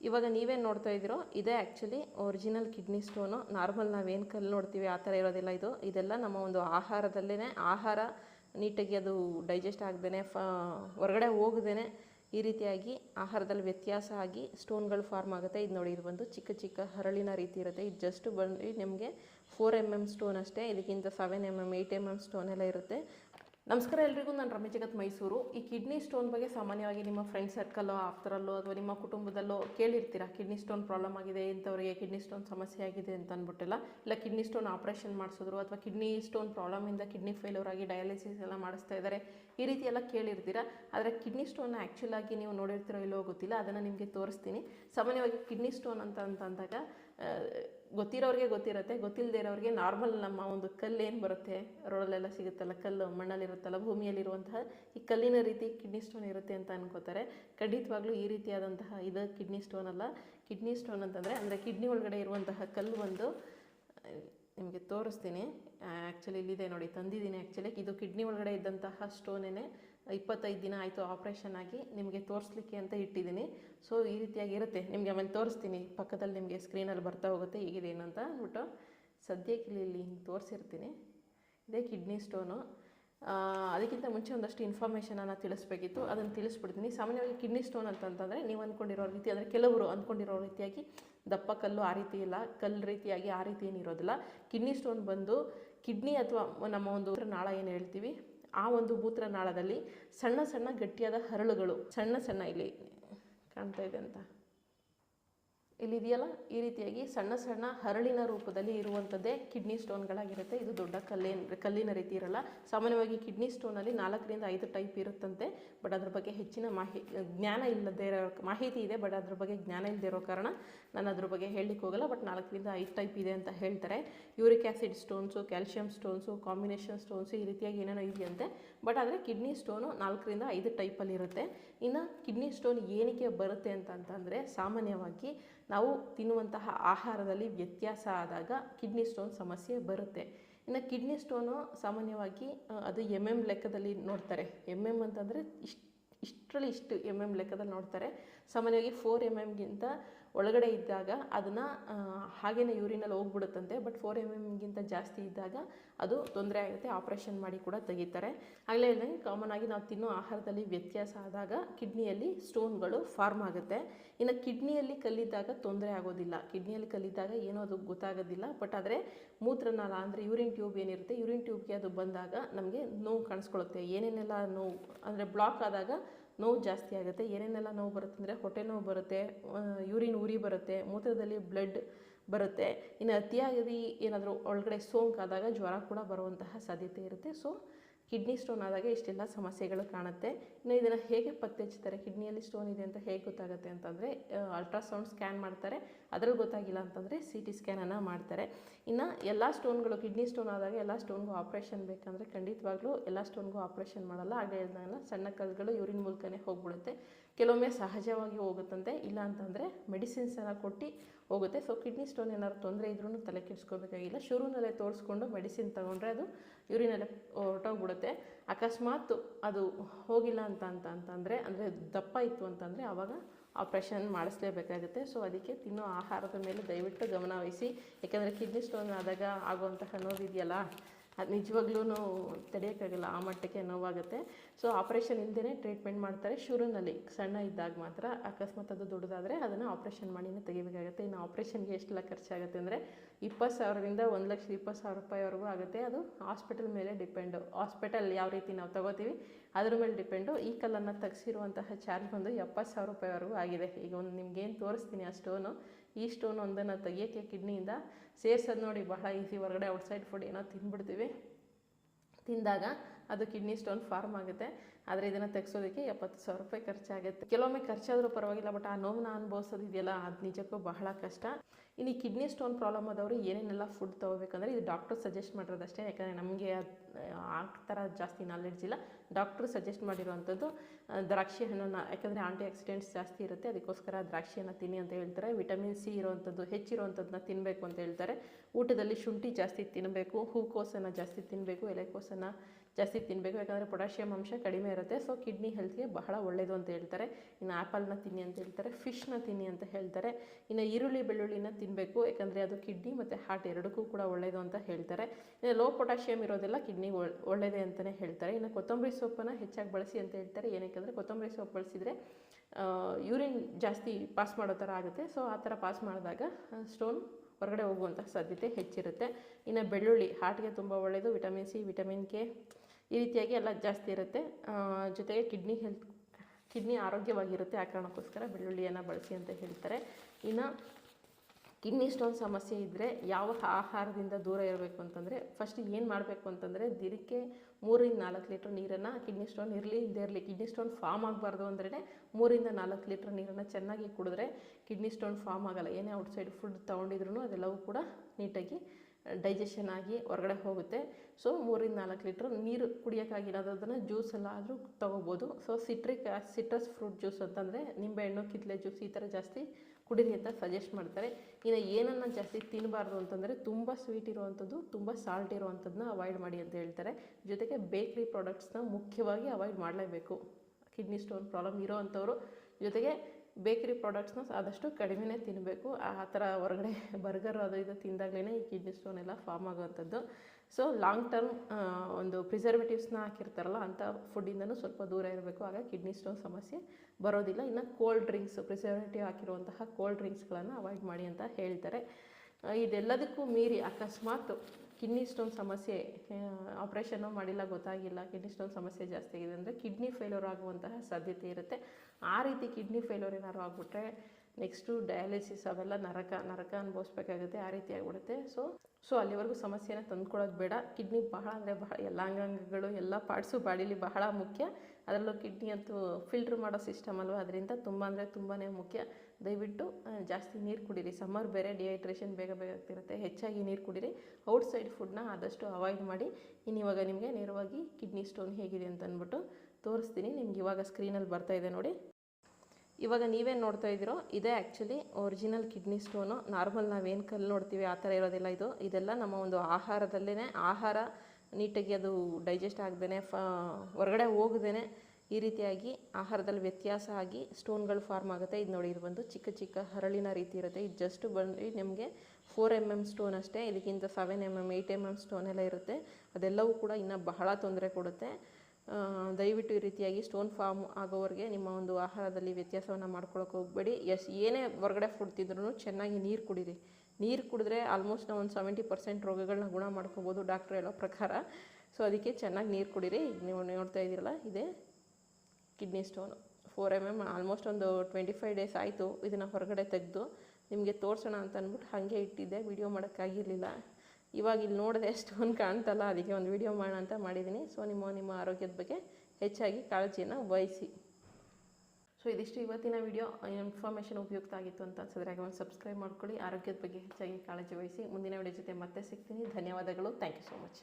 ಇವಾಗ ನೀವೇನು ನೋಡ್ತಾ ಇದ್ದೀರೋ, ಇದೇ actually original kidney stone normal ನಾವೇನು ಕಲ್ಲು ನೋಡ್ತೀವಿ, ಆ ಥರ ಇರೋದಿಲ್ಲ ಇದು. ಇದೆಲ್ಲ ನಮ್ಮ ಒಂದು ಆಹಾರದಲ್ಲೇ ಆಹಾರ ನೀಟಾಗಿ ಅದು ಡೈಜೆಸ್ಟ್ ಆಗದೇ ಫ, ಹೊರಗಡೆ ಹೋಗದೇ ಈ ರೀತಿಯಾಗಿ ಆಹಾರದಲ್ಲಿ ವ್ಯತ್ಯಾಸ ಆಗಿ ಸ್ಟೋನ್ಗಳು ಫಾರ್ಮ್ ಆಗುತ್ತೆ. ಇದು ನೋಡಿ, ಇದು ಬಂದು ಚಿಕ್ಕ ಚಿಕ್ಕ ಹರಳಿನ ರೀತಿ ಇರುತ್ತೆ. ಇದು ಜಸ್ಟ್ ಬಂದು ನಿಮಗೆ ಫೋರ್ ಎಂ ಎಂ ಸ್ಟೋನ್ ಅಷ್ಟೇ. ಇದಕ್ಕಿಂತ seven M M eight M M stone ಎಲ್ಲ ಇರುತ್ತೆ. ನಮಸ್ಕಾರ ಎಲ್ರಿಗೂ, ನಾನು ರಮೇಶ್ ಜಗತ್ ಮೈಸೂರು. ಈ ಕಿಡ್ನಿ ಸ್ಟೋನ್ ಬಗ್ಗೆ ಸಾಮಾನ್ಯವಾಗಿ ನಿಮ್ಮ ಫ್ರೆಂಡ್ ಸರ್ಕಲ್ಲೋ ಆಪ್ತರಲ್ಲೋ ಅಥವಾ ನಿಮ್ಮ ಕುಟುಂಬದಲ್ಲೋ ಕೇಳಿರ್ತೀರಾ? ಕಿಡ್ನಿ ಸ್ಟೋನ್ ಪ್ರಾಬ್ಲಮ್ ಆಗಿದೆ, ಇಂಥವರಿಗೆ ಕಿಡ್ನಿ ಸ್ಟೋನ್ ಸಮಸ್ಯೆ ಆಗಿದೆ ಅಂತ ಅಂದ್ಬಿಟ್ಟಿಲ್ಲ? ಇಲ್ಲ, ಕಿಡ್ನಿ ಸ್ಟೋನ್ ಆಪ್ರೇಷನ್ ಮಾಡಿಸಿದ್ರು ಅಥವಾ ಕಿಡ್ನಿ ಸ್ಟೋನ್ ಪ್ರಾಬ್ಲಮಿಂದ ಕಿಡ್ನಿ ಫೇಲ್ಯೂರ್ ಆಗಿ ಡಯಾಲಿಸಿಸ್ ಎಲ್ಲ ಮಾಡಿಸ್ತಾ ಇದ್ದಾರೆ ಈ ರೀತಿ ಎಲ್ಲ ಕೇಳಿರ್ತೀರಾ? ಆದರೆ ಕಿಡ್ನಿ ಸ್ಟೋನ್ ಆ್ಯಕ್ಚುಲಾಗಿ ನೀವು ನೋಡಿರ್ತೀರೋ ಇಲ್ಲೋ ಗೊತ್ತಿಲ್ಲ. ಅದನ್ನು ನಿಮಗೆ ತೋರಿಸ್ತೀನಿ. ಸಾಮಾನ್ಯವಾಗಿ ಕಿಡ್ನಿ ಸ್ಟೋನ್ ಅಂತ ಅಂತ ಅಂದಾಗ ಗೊತ್ತಿರೋರಿಗೆ ಗೊತ್ತಿರುತ್ತೆ ಗೊತ್ತಿಲ್ಲದೆ ಇರೋರಿಗೆ ನಾರ್ಮಲ್ ನಮ್ಮ ಒಂದು ಕಲ್ಲು ಏನು ಬರುತ್ತೆ? ರೋಡಲ್ಲೆಲ್ಲ ಸಿಗುತ್ತಲ್ಲ, ಕಲ್ಲು, ಮಣ್ಣಲ್ಲಿರುತ್ತಲ್ಲ, ಭೂಮಿಯಲ್ಲಿರುವಂತಹ ಈ ಕಲ್ಲಿನ ರೀತಿ ಕಿಡ್ನಿ ಸ್ಟೋನ್ ಇರುತ್ತೆ ಅಂತ ಅನ್ಕೋತಾರೆ. ಖಂಡಿತವಾಗ್ಲೂ ಈ ರೀತಿಯಾದಂತಹ ಇದು ಕಿಡ್ನಿ ಸ್ಟೋನ್ ಅಲ್ಲ. ಕಿಡ್ನಿ ಸ್ಟೋನ್ ಅಂತಂದರೆ, ಅಂದರೆ ಕಿಡ್ನಿ ಒಳಗಡೆ ಇರುವಂತಹ ಕಲ್ಲು ಒಂದು ನಿಮಗೆ ತೋರಿಸ್ತೀನಿ. ಆ್ಯಕ್ಚುಲಿ ಇಲ್ಲಿದೆ ನೋಡಿ, ತಂದಿದ್ದೀನಿ ಆ್ಯಕ್ಚುಲಿ ಇದು ಕಿಡ್ನಿ ಒಳಗಡೆ ಇದ್ದಂತಹ ಸ್ಟೋನೇ ಇಪ್ಪತ್ತೈದು ದಿನ ಆಯಿತು ಆಪ್ರೇಷನ್ ಆಗಿ ನಿಮಗೆ ತೋರಿಸ್ಲಿಕ್ಕೆ ಅಂತ ಇಟ್ಟಿದ್ದೀನಿ. ಸೊ ಈ ರೀತಿಯಾಗಿ ಇರುತ್ತೆ. ನಿಮಗೆ ಆಮೇಲೆ ತೋರಿಸ್ತೀನಿ. ಪಕ್ಕದಲ್ಲಿ ನಿಮಗೆ ಸ್ಕ್ರೀನಲ್ಲಿ ಬರ್ತಾ ಹೋಗುತ್ತೆ. ಈಗಿದೆ ಏನು ಅಂತ ಅಂದ್ಬಿಟ್ಟು ಸದ್ಯಕ್ಕೆ ಇಲ್ಲಿ ಇಲ್ಲಿ ತೋರಿಸಿರ್ತೀನಿ. ಇದೇ ಕಿಡ್ನಿ ಸ್ಟೋನು ಅದಕ್ಕಿಂತ ಮುಂಚೆ ಒಂದಷ್ಟು ಇನ್ಫಾರ್ಮೇಷನನ್ನು ತಿಳಿಸ್ಬೇಕಿತ್ತು. ಅದನ್ನು ತಿಳಿಸ್ಬಿಡ್ತೀನಿ. ಸಾಮಾನ್ಯವಾಗಿ ಕಿಡ್ನಿ ಸ್ಟೋನ್ ಅಂತಂತಂದರೆ ನೀವು ಅಂದ್ಕೊಂಡಿರೋ ರೀತಿ, ಅಂದರೆ ಕೆಲವರು ಅಂದ್ಕೊಂಡಿರೋ ರೀತಿಯಾಗಿ ದಪ್ಪ ಕಲ್ಲು ಆ ರೀತಿ ಇಲ್ಲ. ಕಲ್ಲು ರೀತಿಯಾಗಿ ಆ ರೀತಿ ಏನಿರೋದಿಲ್ಲ ಕಿಡ್ನಿ ಸ್ಟೋನ್ ಬಂದು ಕಿಡ್ನಿ ಅಥವಾ ನಮ್ಮ ಒಂದು ನಾಳ ಏನು ಹೇಳ್ತೀವಿ, ಆ ಒಂದು ಮೂತ್ರನಾಳದಲ್ಲಿ ಸಣ್ಣ ಸಣ್ಣ ಗಟ್ಟಿಯಾದ ಹರಳುಗಳು, ಸಣ್ಣ ಸಣ್ಣ ಇಲ್ಲಿ ಕಾಣ್ತಾ ಇದೆ ಅಂತ. ಇಲ್ಲಿದೆಯಲ್ಲ? ಈ ರೀತಿಯಾಗಿ ಸಣ್ಣ ಸಣ್ಣ ಹರಳಿನ ರೂಪದಲ್ಲಿ ಇರುವಂಥದ್ದೇ ಕಿಡ್ನಿ ಸ್ಟೋನ್ಗಳಾಗಿರುತ್ತೆ. ಇದು ದೊಡ್ಡ ಕಲ್ಲಿನ ಕಲ್ಲಿನ ರೀತಿ ಇರಲ್ಲ. ಸಾಮಾನ್ಯವಾಗಿ ಕಿಡ್ನಿ ಸ್ಟೋನಲ್ಲಿ ನಾಲ್ಕರಿಂದ ಐದು ಟೈಪ್ ಇರುತ್ತಂತೆ. ಬಟ್ ಅದ್ರ ಬಗ್ಗೆ ಹೆಚ್ಚಿನ ಮಾಹಿ, ಜ್ಞಾನ ಇಲ್ಲದೇ ಇರೋ ಮಾಹಿತಿ ಇದೆ. ಬಟ್ ಅದ್ರ ಬಗ್ಗೆ ಜ್ಞಾನ ಇಲ್ಲದೆ ಇರೋ ಕಾರಣ ನಾನು ಅದ್ರ ಬಗ್ಗೆ ಹೇಳಲಿಕ್ಕೆ ಹೋಗಲ್ಲ. ಬಟ್ ನಾಲ್ಕರಿಂದ ಐದು ಟೈಪ್ ಇದೆ ಅಂತ ಹೇಳ್ತಾರೆ. Uric acid stones, calcium stones, combination stones ಈ ರೀತಿಯಾಗಿ ಏನೇನೋ ಇದೆಯಂತೆ. ಬಟ್ ಆದರೆ ಕಿಡ್ನಿ ಸ್ಟೋನು ನಾಲ್ಕರಿಂದ ಐದು ಟೈಪಲ್ಲಿರುತ್ತೆ. ಇನ್ನು ಕಿಡ್ನಿ ಸ್ಟೋನ್ ಏನಕ್ಕೆ ಬರುತ್ತೆ ಅಂತ ಅಂತಂದರೆ ಸಾಮಾನ್ಯವಾಗಿ ನಾವು ತಿನ್ನುವಂತಹ ಆಹಾರದಲ್ಲಿ ವ್ಯತ್ಯಾಸ ಆದಾಗ ಕಿಡ್ನಿ ಸ್ಟೋನ್ ಸಮಸ್ಯೆ ಬರುತ್ತೆ. ಇನ್ನು ಕಿಡ್ನಿ ಸ್ಟೋನು ಸಾಮಾನ್ಯವಾಗಿ ಅದು ಎಂ ಎಂ ಲೆಕ್ಕದಲ್ಲಿ ನೋಡ್ತಾರೆ. ಎಂ ಎಂ ಅಂತಂದರೆ ಇಷ್ಟು, ಇಷ್ಟರಲ್ಲಿ ಇಷ್ಟು ಎಂ ಎಂ ಲೆಕ್ಕದಲ್ಲಿ ನೋಡ್ತಾರೆ. ಸಾಮಾನ್ಯವಾಗಿ ಫೋರ್ ಎಂ ಎಮ್ಗಿಂತ ಒಳಗಡೆ ಇದ್ದಾಗ ಅದನ್ನು ಹಾಗೇನೆ ಯೂರಿನಲ್ಲಿ ಹೋಗ್ಬಿಡುತ್ತಂತೆ, ಬಟ್ ಫೋರ್ ಎಂ ಎಮ್ಗಿಂತ ಜಾಸ್ತಿ ಇದ್ದಾಗ ಅದು ತೊಂದರೆ ಆಗುತ್ತೆ ಆಪ್ರೇಷನ್ ಮಾಡಿ ಕೂಡ ತೆಗಿತಾರೆ. ಆಗಲೇ ಹೇಳ್ದಂಗೆ ಕಾಮನ್ ಆಗಿ ನಾವು ತಿನ್ನೋ ಆಹಾರದಲ್ಲಿ ವ್ಯತ್ಯಾಸ ಆದಾಗ ಕಿಡ್ನಿಯಲ್ಲಿ ಸ್ಟೋನ್ಗಳು ಫಾರ್ಮ್ ಆಗುತ್ತೆ. ಇನ್ನು ಕಿಡ್ನಿಯಲ್ಲಿ ಕಲ್ಲಿದ್ದಾಗ ತೊಂದರೆ ಆಗೋದಿಲ್ಲ. ಕಿಡ್ನಿಯಲ್ಲಿ ಕಲ್ಲಿದ್ದಾಗ ಏನೋ ಅದು ಗೊತ್ತಾಗೋದಿಲ್ಲ. ಬಟ್ ಆದರೆ ಮೂತ್ರನಾಳ ಅಂದರೆ ಯೂರಿನ್ ಟ್ಯೂಬ್ ಏನಿರುತ್ತೆ ಯೂರಿನ್ ಟ್ಯೂಬ್ಗೆ ಅದು ಬಂದಾಗ ನಮಗೆ ನೋವು ಕಾಣಿಸ್ಕೊಳ್ಳುತ್ತೆ ಏನೇನೆಲ್ಲ ನೋವು, ಅಂದರೆ ಬ್ಲಾಕ್ ಆದಾಗ ನೋವು ಜಾಸ್ತಿ ಆಗುತ್ತೆ. ಏನೇನೆಲ್ಲ ನೋವು ಬರುತ್ತೆ ಅಂದರೆ ಹೊಟ್ಟೆ ನೋವು ಬರುತ್ತೆ ಯೂರಿನ್ ಉರಿ ಬರುತ್ತೆ, ಮೂತ್ರದಲ್ಲಿ ಬ್ಲಡ್ ಬರುತ್ತೆ. ಇನ್ನು ಅತಿಯಾಗಿ ಏನಾದರೂ ಒಳಗಡೆ ಸೋಂಕಾದಾಗ ಜ್ವರ ಕೂಡ ಬರುವಂತಹ ಸಾಧ್ಯತೆ ಇರುತ್ತೆ. ಸೊ ಕಿಡ್ನಿ ಸ್ಟೋನ್ ಆದಾಗ ಇಷ್ಟೆಲ್ಲ ಸಮಸ್ಯೆಗಳು ಕಾಣುತ್ತೆ. ಇನ್ನು ಇದನ್ನು ಹೇಗೆ ಪತ್ತೆ ಹಚ್ತಾರೆ ಕಿಡ್ನಿಯಲ್ಲಿ ಸ್ಟೋನ್ ಇದೆ ಅಂತ ಹೇಗೆ ಗೊತ್ತಾಗುತ್ತೆ ಅಂತಂದರೆ ಅಲ್ಟ್ರಾಸೌಂಡ್ ಸ್ಕ್ಯಾನ್ ಮಾಡ್ತಾರೆ. ಅದರಲ್ಲಿ ಗೊತ್ತಾಗಿಲ್ಲ ಅಂತಂದರೆ ಸಿ ಟಿ ಸ್ಕ್ಯಾನನ್ನು ಮಾಡ್ತಾರೆ. ಇನ್ನು ಎಲ್ಲ ಸ್ಟೋನ್ಗಳು, ಕಿಡ್ನಿ ಸ್ಟೋನ್ ಆದಾಗ ಎಲ್ಲ ಸ್ಟೋನ್ಗೂ ಆಪ್ರೇಷನ್ ಬೇಕಂದರೆ ಖಂಡಿತವಾಗ್ಲೂ ಎಲ್ಲ ಸ್ಟೋನ್ಗೂ ಆಪ್ರೇಷನ್ ಮಾಡಲ್ಲ. ಆಗಲೇ ಹೇಳ್ದಂಗಲ್ಲ ಸಣ್ಣ ಕಲ್ಲುಗಳು ಯೂರಿನ್ ಮೂಲಕನೇ ಹೋಗ್ಬಿಡುತ್ತೆ. ಕೆಲವೊಮ್ಮೆ ಸಹಜವಾಗಿ ಹೋಗುತ್ತಂತೆ, ಇಲ್ಲ ಅಂತಂದರೆ ಮೆಡಿಸಿನ್ಸನ್ನು ಕೊಟ್ಟು ಹೋಗುತ್ತೆ. ಸೊ ಕಿಡ್ನಿ ಸ್ಟೋನ್ ಏನಾದ್ರು ತೊಂದರೆ ಇದ್ರೂ ತಲೆ ಕೆಡಿಸ್ಕೋಬೇಕಾಗಿಲ್ಲ ಶುರುನಲ್ಲೇ ತೋರಿಸ್ಕೊಂಡು ಮೆಡಿಸಿನ್ ತೊಗೊಂಡ್ರೆ ಅದು ಯೂರಿನಲ್ಲೇ ಹೊರಟೋಗ್ಬಿಡುತ್ತೆ. ಅಕಸ್ಮಾತ್ ಅದು ಹೋಗಿಲ್ಲ ಅಂತ ಅಂತ ಅಂತಂದರೆ ಅಂದರೆ ದಪ್ಪ ಇತ್ತು ಅಂತಂದರೆ ಆವಾಗ ಆಪ್ರೇಷನ್ ಮಾಡಿಸ್ಲೇಬೇಕಾಗುತ್ತೆ. ಸೊ, ಅದಕ್ಕೆ ತಿನ್ನೋ ಆಹಾರದ ಮೇಲೆ ದಯವಿಟ್ಟು ಗಮನ ವಹಿಸಿ. ಯಾಕೆಂದರೆ ಕಿಡ್ನಿ ಸ್ಟೋನ್ ಆದಾಗ ಆಗುವಂತಹ ನೋವಿದೆಯಲ್ಲ ಅದು ನಿಜವಾಗ್ಲೂ ತಡೆಯೋಕ್ಕಾಗಲ್ಲ, ಆ ಮಟ್ಟಕ್ಕೆ ನೋವಾಗುತ್ತೆ. ಸೊ ಆಪ್ರೇಷನ್ ಇಲ್ಲದೇ ಟ್ರೀಟ್ಮೆಂಟ್ ಮಾಡ್ತಾರೆ. ಶುರುನಲ್ಲಿ ಸಣ್ಣ ಇದ್ದಾಗ ಮಾತ್ರ ಅಕಸ್ಮಾತ್ ಅದು ದೊಡ್ಡದಾದರೆ ಅದನ್ನು ಆಪ್ರೇಷನ್ ಮಾಡಿನೇ ತೆಗಿಬೇಕಾಗುತ್ತೆ. ಇನ್ನು ಆಪ್ರೇಷನ್ಗೆ ಎಷ್ಟೆಲ್ಲ ಖರ್ಚಾಗುತ್ತೆ ಅಂದರೆ ಇಪ್ಪತ್ತು ಸಾವಿರದಿಂದ ಒಂದು ಲಕ್ಷದ ಇಪ್ಪತ್ತು ಸಾವಿರ ರೂಪಾಯಿವರೆಗೂ ಆಗುತ್ತೆ. ಅದು ಹಾಸ್ಪಿಟಲ್ ಮೇಲೆ ಡಿಪೆಂಡು ಹಾಸ್ಪಿಟಲ್ ಯಾವ ರೀತಿ ನಾವು ತಗೋತೀವಿ, ಅದ್ರ ಮೇಲೆ ಡಿಪೆಂಡು ಈ ಕಲ್ಲನ್ನು ತೆಗ್ಸಿರುವಂತಹ ಚಾರ್ಜ್ ಬಂದು ಎಪ್ಪತ್ತು ಸಾವಿರ ರೂಪಾಯಿವರೆಗೂ ಆಗಿದೆ. ಈಗ ಒಂದು ನಿಮ್ಗೇನು ತೋರಿಸ್ತೀನಿ ಆ ಸ್ಟೋನು ಈ ಸ್ಟೋನ್ ಒಂದನ್ನು ತೆಗಿಯೋಕ್ಕೆ ಕಿಡ್ನಿಯಿಂದ ಸೇರ್ಸೋದು ನೋಡಿ ಬಹಳ ಈಸಿ. ಹೊರಗಡೆ ಔಟ್ಸೈಡ್ ಫುಡ್ ಏನೋ ತಿಂದ್ಬಿಡ್ತೀವಿ ತಿಂದಾಗ ಅದು ಕಿಡ್ನಿ ಸ್ಟೋನ್ ಫಾರ್ಮ್ ಆಗುತ್ತೆ. ಆದರೆ ಇದನ್ನು ತೆಗ್ಸೋದಕ್ಕೆ ಎಪ್ಪತ್ತು ಸಾವಿರ ರೂಪಾಯಿ ಖರ್ಚಾಗುತ್ತೆ. ಕೆಲವೊಮ್ಮೆ ಖರ್ಚಾದರೂ ಪರವಾಗಿಲ್ಲ, ಬಟ್ ಆ ನೋವನ್ನ ಅನುಭವಿಸೋದಿದೆಯಲ್ಲ ಅದು ನಿಜಕ್ಕೂ ಬಹಳ ಕಷ್ಟ. ಈ ಕಿಡ್ನಿ ಸ್ಟೋನ್ ಪ್ರಾಬ್ಲಮ್ ಆದವರು ಏನೇನೆಲ್ಲ ಫುಡ್ ತೊಗೋಬೇಕಂದ್ರೆ ಇದು ಡಾಕ್ಟರ್ ಸಜೆಸ್ಟ್ ಮಾಡಿರೋದಷ್ಟೇ. ಯಾಕಂದರೆ ನಮಗೆ ಆ ಥರ ಜಾಸ್ತಿ ನಾಲೆಡ್ಜ್ ಇಲ್ಲ. ಡಾಕ್ಟ್ರು ಸಜೆಸ್ಟ್ ಮಾಡಿರುವಂಥದ್ದು ದ್ರಾಕ್ಷಿ ಹಣ್ಣನ್ನು. ಯಾಕಂದರೆ ಆಂಟಿ ಆಕ್ಸಿಡೆಂಟ್ಸ್ ಜಾಸ್ತಿ ಇರುತ್ತೆ. ಅದಕ್ಕೋಸ್ಕರ ದ್ರಾಕ್ಷಿಯನ್ನು ತಿನ್ನಿ ಅಂತ ಹೇಳ್ತಾರೆ. ವಿಟಮಿನ್ ಸಿ ಇರುವಂಥದ್ದು ಹೆಚ್ಚಿರುವಂಥದ್ದನ್ನ ತಿನ್ನಬೇಕು ಅಂತ ಹೇಳ್ತಾರೆ. ಊಟದಲ್ಲಿ ಶುಂಠಿ ಜಾಸ್ತಿ ತಿನ್ನಬೇಕು ಹೂಕೋಸನ್ನು ಜಾಸ್ತಿ ತಿನ್ನಬೇಕು ಎಲೆಕೋಸನ್ನು ಜಾಸ್ತಿ ತಿನ್ನಬೇಕು ಯಾಕಂದರೆ ಪೊಟ್ಯಾಷಿಯಮ್ ಅಂಶ ಕಡಿಮೆ ಇರುತ್ತೆ. ಸೊ ಕಿಡ್ನಿ ಹೆಲ್ತ್ಗೆ ಬಹಳ ಒಳ್ಳೆಯದು ಅಂತ ಹೇಳ್ತಾರೆ. ಇನ್ನು ಆ್ಯಪಲ್ನ ತಿನ್ನಿ ಅಂತ ಹೇಳ್ತಾರೆ ಫಿಶ್ನ ತಿನ್ನಿ ಅಂತ ಹೇಳ್ತಾರೆ. ಇನ್ನು ಈರುಳ್ಳಿ, ಬೆಳ್ಳುಳ್ಳಿನ ತಿನ್ನಬೇಕು ಯಾಕಂದರೆ ಅದು ಕಿಡ್ನಿ ಮತ್ತು ಹಾರ್ಟ್ ಎರಡಕ್ಕೂ ಕೂಡ ಒಳ್ಳೆಯದು ಅಂತ ಹೇಳ್ತಾರೆ. ಇನ್ನು ಲೋ ಪೊಟ್ಯಾಷಿಯಮ್ ಇರೋದೆಲ್ಲ ಕಿಡ್ನಿ ಒಳ್ಳೆಯದೆ ಅಂತಲೇ ಹೇಳ್ತಾರೆ. ಇನ್ನು ಕೊತ್ತಂಬರಿ ಸೊಪ್ಪನ್ನು ಹೆಚ್ಚಾಗಿ ಬಳಸಿ ಅಂತ ಹೇಳ್ತಾರೆ. ಏನಕ್ಕೆ ಕೊತ್ತಂಬರಿ ಸೊಪ್ಪು ಬಳಸಿದರೆ ಯೂರಿನ್ ಜಾಸ್ತಿ ಪಾಸ್ ಮಾಡೋ ಥರ ಆಗುತ್ತೆ. ಸೊ ಆ ಥರ ಪಾಸ್ ಮಾಡಿದಾಗ ಸ್ಟೋನ್ ಹೊರಗಡೆ ಹೋಗುವಂಥ ಸಾಧ್ಯತೆ ಹೆಚ್ಚಿರುತ್ತೆ. ಇನ್ನು ಬೆಳ್ಳುಳ್ಳಿ, ಹಾರ್ಟ್ಗೆ ತುಂಬ ಒಳ್ಳೆಯದು ವಿಟಮಿನ್ ಸಿ, ವಿಟಮಿನ್ ಕೆ ಈ ರೀತಿಯಾಗಿ ಎಲ್ಲ ಜಾಸ್ತಿ ಇರುತ್ತೆ. ಜೊತೆಗೆ ಕಿಡ್ನಿ ಹೆಲ್ತ್, ಕಿಡ್ನಿ ಆರೋಗ್ಯವಾಗಿರುತ್ತೆ. ಆ ಕಾರಣಕ್ಕೋಸ್ಕರ ಬೆಳ್ಳುಳ್ಳಿಯನ್ನು ಬಳಸಿ ಅಂತ ಹೇಳ್ತಾರೆ. ಇನ್ನು ಕಿಡ್ನಿ ಸ್ಟೋನ್ ಸಮಸ್ಯೆ ಇದ್ದರೆ ಯಾವ ಆಹಾರದಿಂದ ದೂರ ಇರಬೇಕು ಅಂತಂದರೆ ಫಸ್ಟ್ ಏನು ಮಾಡಬೇಕು ಅಂತಂದರೆ ದಿನಕ್ಕೆ ಮೂರಿಂದ ನಾಲ್ಕು ಲೀಟ್ರ್ ನೀರನ್ನು ಕಿಡ್ನಿ ಸ್ಟೋನ್ ಇರಲಿ ಇಲ್ಲದೇ ಇರಲಿ, ಕಿಡ್ನಿ ಸ್ಟೋನ್ ಫಾರ್ಮ್ ಆಗಬಾರ್ದು ಅಂದ್ರೇ ಮೂರಿಂದ ನಾಲ್ಕು ಲೀಟ್ರ್ ನೀರನ್ನು ಚೆನ್ನಾಗಿ ಕುಡಿದ್ರೆ ಕಿಡ್ನಿ ಸ್ಟೋನ್ ಫಾರ್ಮ್ ಆಗಲ್ಲ. ಏನೇ ಔಟ್ಸೈಡ್ ಫುಡ್ ತೊಗೊಂಡಿದ್ರು ಅದೆಲ್ಲವೂ ಕೂಡ ನೀಟಾಗಿ ಡೈಜೆಷನ್ ಆಗಿ ಹೊರಗಡೆ ಹೋಗುತ್ತೆ. ಸೊ, ಮೂರಿಂದ ನಾಲ್ಕು ಲೀಟ್ರ್ ನೀರು ಕುಡಿಯೋಕ್ಕಾಗಿರೋದನ್ನು ಜ್ಯೂಸ್ ಎಲ್ಲ ಆದರೂ ತೊಗೋಬೋದು. So, citric, citrus fruit juice ಅಂತಂದರೆ ನಿಂಬೆಹಣ್ಣು ಕಿತ್ತಲೆ ಜ್ಯೂಸ್ ಈ ಥರ ಜಾಸ್ತಿ ಕುಡೀರಿ ಅಂತ ಸಜೆಸ್ಟ್ ಮಾಡ್ತಾರೆ. ಇನ್ನು ಏನನ್ನು ಜಾಸ್ತಿ ತಿನ್ನಬಾರ್ದು ಅಂತಂದರೆ ತುಂಬ ಸ್ವೀಟ್ ಇರುವಂಥದ್ದು ತುಂಬ ಸಾಲ್ಟ್ ಇರುವಂಥದ್ದನ್ನ ಅವಾಯ್ಡ್ ಮಾಡಿ ಅಂತ ಹೇಳ್ತಾರೆ. ಜೊತೆಗೆ ಬೇಕ್ರಿ ಪ್ರಾಡಕ್ಟ್ಸ್ನ ಮುಖ್ಯವಾಗಿ ಅವಾಯ್ಡ್ ಮಾಡಲೇಬೇಕು. ಕಿಡ್ನಿ ಸ್ಟೋನ್ ಪ್ರಾಬ್ಲಮ್ ಇರೋವಂಥವ್ರು ಜೊತೆಗೆ ಬೇಕ್ರಿ ಪ್ರಾಡಕ್ಟ್ಸ್ನ ಆದಷ್ಟು ಕಡಿಮೆನೇ ತಿನ್ನಬೇಕು ಆ ಥರ ಹೊರಗಡೆ ಬರ್ಗರ್ ಅದು ಇದು ತಿಂದಾಗಲೇ ಈ ಕಿಡ್ನಿ ಸ್ಟೋನ್ ಎಲ್ಲ ಫಾರ್ಮ್ ಆಗುವಂಥದ್ದು. ಸೊ ಲಾಂಗ್ ಟರ್ಮ್ ಒಂದು ಪ್ರಿಸರ್ವೇಟಿವ್ಸ್ನ ಹಾಕಿರ್ತಾರಲ್ಲ ಅಂಥ ಫುಡ್ಡಿಂದನೂ ಸ್ವಲ್ಪ ದೂರ ಇರಬೇಕು. ಆಗ ಕಿಡ್ನಿ ಸ್ಟೋನ್ ಸಮಸ್ಯೆ ಬರೋದಿಲ್ಲ. ಇನ್ನು ಕೋಲ್ಡ್ ಡ್ರಿಂಕ್ಸ್ ಪ್ರಿಸರ್ವೇಟಿವ್ ಹಾಕಿರುವಂತಹ ಕೋಲ್ಡ್ ಡ್ರಿಂಕ್ಸ್ಗಳನ್ನು ಅವಾಯ್ಡ್ ಮಾಡಿ ಅಂತ ಹೇಳ್ತಾರೆ. ಇದೆಲ್ಲದಕ್ಕೂ ಮೀರಿ ಅಕಸ್ಮಾತ್ ಕಿಡ್ನಿ ಸ್ಟೋನ್ ಸಮಸ್ಯೆ ಆಪ್ರೇಷನ್ನು ಮಾಡಿಲ್ಲ, ಗೊತ್ತಾಗಿಲ್ಲ. ಕಿಡ್ನಿ ಸ್ಟೋನ್ ಸಮಸ್ಯೆ ಜಾಸ್ತಿ ಆಗಿದೆ ಅಂದರೆ ಕಿಡ್ನಿ ಫೇಲ್ಯೂರ್ ಆಗುವಂತಹ ಸಾಧ್ಯತೆ ಇರುತ್ತೆ. ಆ ರೀತಿ ಕಿಡ್ನಿ ಫೇಲ್ಯೂರ್ ಏನಾದ್ರು ಆಗಿಬಿಟ್ರೆ ನೆಕ್ಸ್ಟು ಡಯಾಲಿಸಿಸ್ ಅವೆಲ್ಲ ನರಕ ನರಕ ಅನುಭವಿಸ್ಬೇಕಾಗುತ್ತೆ. ಆ ರೀತಿ ಆಗಿಬಿಡುತ್ತೆ. ಸೊ ಸೊ ಅಲ್ಲಿವರೆಗೂ ಸಮಸ್ಯೆನ ತಂದ್ಕೊಳ್ಳೋದು ಬೇಡ. ಕಿಡ್ನಿ ಬಹಳ ಅಂದರೆ ಬಹಳ ಎಲ್ಲ ಅಂಗಾಂಗಗಳು ಎಲ್ಲ ಪಾರ್ಟ್ಸು ಬಾಡಿಲಿ ಬಹಳ ಮುಖ್ಯ. ಅದರಲ್ಲೂ ಕಿಡ್ನಿ ಅಂತೂ ಫಿಲ್ಟ್ರ್ ಮಾಡೋ ಸಿಸ್ಟಮ್ ಅಲ್ವಾ? ಅದರಿಂದ ತುಂಬ ಅಂದರೆ ತುಂಬಾ ಮುಖ್ಯ. ದಯವಿಟ್ಟು ಜಾಸ್ತಿ ನೀರು ಕುಡೀರಿ. ಸಮ್ಮರ್ ಬೇರೆ ಡಿಹೈಡ್ರೇಷನ್ ಬೇಗ ಬೇಗ ಆಗ್ತಿರುತ್ತೆ. ಹೆಚ್ಚಾಗಿ ನೀರು ಕುಡೀರಿ. ಔಟ್ಸೈಡ್ ಫುಡ್ನ ಆದಷ್ಟು ಅವಾಯ್ಡ್ ಮಾಡಿ. ಇನ್ನು ಇವಾಗ ನಿಮಗೆ ನೇರವಾಗಿ ಕಿಡ್ನಿ ಸ್ಟೋನ್ ಹೇಗಿದೆ ಅಂತ ಅಂದ್ಬಿಟ್ಟು ತೋರಿಸ್ತೀನಿ. ನಿಮ್ಗೆ ಇವಾಗ ಸ್ಕ್ರೀನಲ್ಲಿ ಬರ್ತಾ ಇದೆ ನೋಡಿ. ಇವಾಗ ನೀವೇನು ನೋಡ್ತಾ ಇದ್ದೀರೋ, ಇದೇ actually original kidney stone normal ನಾವೇನು ಕಲ್ಲು ನೋಡ್ತೀವಿ, ಆ ಥರ ಇರೋದಿಲ್ಲ ಇದು. ಇದೆಲ್ಲ ನಮ್ಮ ಒಂದು ಆಹಾರದಲ್ಲೇ ಆಹಾರ ನೀಟಾಗಿ ಅದು ಡೈಜೆಸ್ಟ್ ಆಗದೇ ಫ, ಹೊರಗಡೆ ಹೋಗದೇ ಈ ರೀತಿಯಾಗಿ ಆಹಾರದಲ್ಲಿ ವ್ಯತ್ಯಾಸ ಆಗಿ ಸ್ಟೋನ್ಗಳು ಫಾರ್ಮ್ ಆಗುತ್ತೆ. ಇದು ನೋಡಿ, ಇದು ಬಂದು ಚಿಕ್ಕ ಚಿಕ್ಕ ಹರಳಿನ ರೀತಿ ಇರುತ್ತೆ. ಇದು ಜಸ್ಟ್ ಬಂದು ನಿಮಗೆ ಫೋರ್ ಎಂ ಎಂ ಸ್ಟೋನ್ ಅಷ್ಟೇ. ಇದಕ್ಕಿಂತ seven M M eight M M stone ಎಲ್ಲ ಇರುತ್ತೆ. ಅದೆಲ್ಲವೂ ಕೂಡ ಇನ್ನೂ ಬಹಳ ತೊಂದರೆ ಕೊಡುತ್ತೆ. ದಯವಿಟ್ಟು ಈ ರೀತಿಯಾಗಿ ಸ್ಟೋನ್ ಫಾರ್ಮ್ ಆಗೋವರೆಗೆ ನಿಮ್ಮ ಒಂದು ಆಹಾರದಲ್ಲಿ ವ್ಯತ್ಯಾಸವನ್ನು ಮಾಡ್ಕೊಳಕ್ಕೆ ಹೋಗಬೇಡಿ. ಎಸ್, ಏನೇ ಹೊರಗಡೆ ಫುಡ್ ತಿಂದ್ರೂ ಚೆನ್ನಾಗಿ ನೀರು ಕುಡೀರಿ. ನೀರು ಕುಡಿದ್ರೆ ಆಲ್ಮೋಸ್ಟ್ ನಾವು ಒಂದು ಸೆವೆಂಟಿ ಪರ್ಸೆಂಟ್ ರೋಗಗಳನ್ನ ಗುಣ ಮಾಡ್ಕೋಬೋದು ಡಾಕ್ಟ್ರ್ ಹೇಳೋ ಪ್ರಕಾರ. ಸೊ ಅದಕ್ಕೆ ಚೆನ್ನಾಗಿ ನೀರು ಕುಡೀರಿ. ಈಗ ನೀವು ನೋಡ್ತಾ ಇದ್ದೀರಲ್ಲ ಇದೇ kidney stone four M M almost ಒಂದು ಟ್ವೆಂಟಿ ಫೈವ್ ಡೇಸ್ ಆಯಿತು ಇದನ್ನು ಹೊರಗಡೆ ತೆಗೆದು. ನಿಮಗೆ ತೋರಿಸೋಣ ಅಂತ ಅಂದ್ಬಿಟ್ಟು ಹಾಗೆ ಇಟ್ಟಿದ್ದೆ. ವಿಡಿಯೋ ಮಾಡೋಕ್ಕಾಗಿರಲಿಲ್ಲ ಇವಾಗ ಇಲ್ಲಿ ನೋಡಿದೆ ಸ್ಟೋನ್ ಕಾಣ್ತಲ್ಲ, ಅದಕ್ಕೆ ಒಂದು ವಿಡಿಯೋ ಮಾಡೋಣ ಅಂತ ಮಾಡಿದ್ದೀನಿ ಸೊ ನಿಮ್ಮ ನಿಮ್ಮ ಆರೋಗ್ಯದ ಬಗ್ಗೆ ಹೆಚ್ಚಾಗಿ ಕಾಳಜಿಯನ್ನು ವಹಿಸಿ. ಸೊ ಇದಿಷ್ಟು ಇವತ್ತಿನ ವಿಡಿಯೋ ಇನ್ಫಾರ್ಮೇಷನ್ ಉಪಯುಕ್ತ ಆಗಿತ್ತು ಅಂತ ಅನ್ಸಿದ್ರೆ ಹಾಗೆ ಒಂದು ಸಬ್ಸ್ಕ್ರೈಬ್ ಮಾಡ್ಕೊಳ್ಳಿ. ಆರೋಗ್ಯದ ಬಗ್ಗೆ ಹೆಚ್ಚಾಗಿ ಕಾಳಜಿ ವಹಿಸಿ. ಮುಂದಿನ ವಿಡಿಯೋ ಜೊತೆ ಮತ್ತೆ ಸಿಗ್ತೀನಿ. ಧನ್ಯವಾದಗಳು. Thank you so much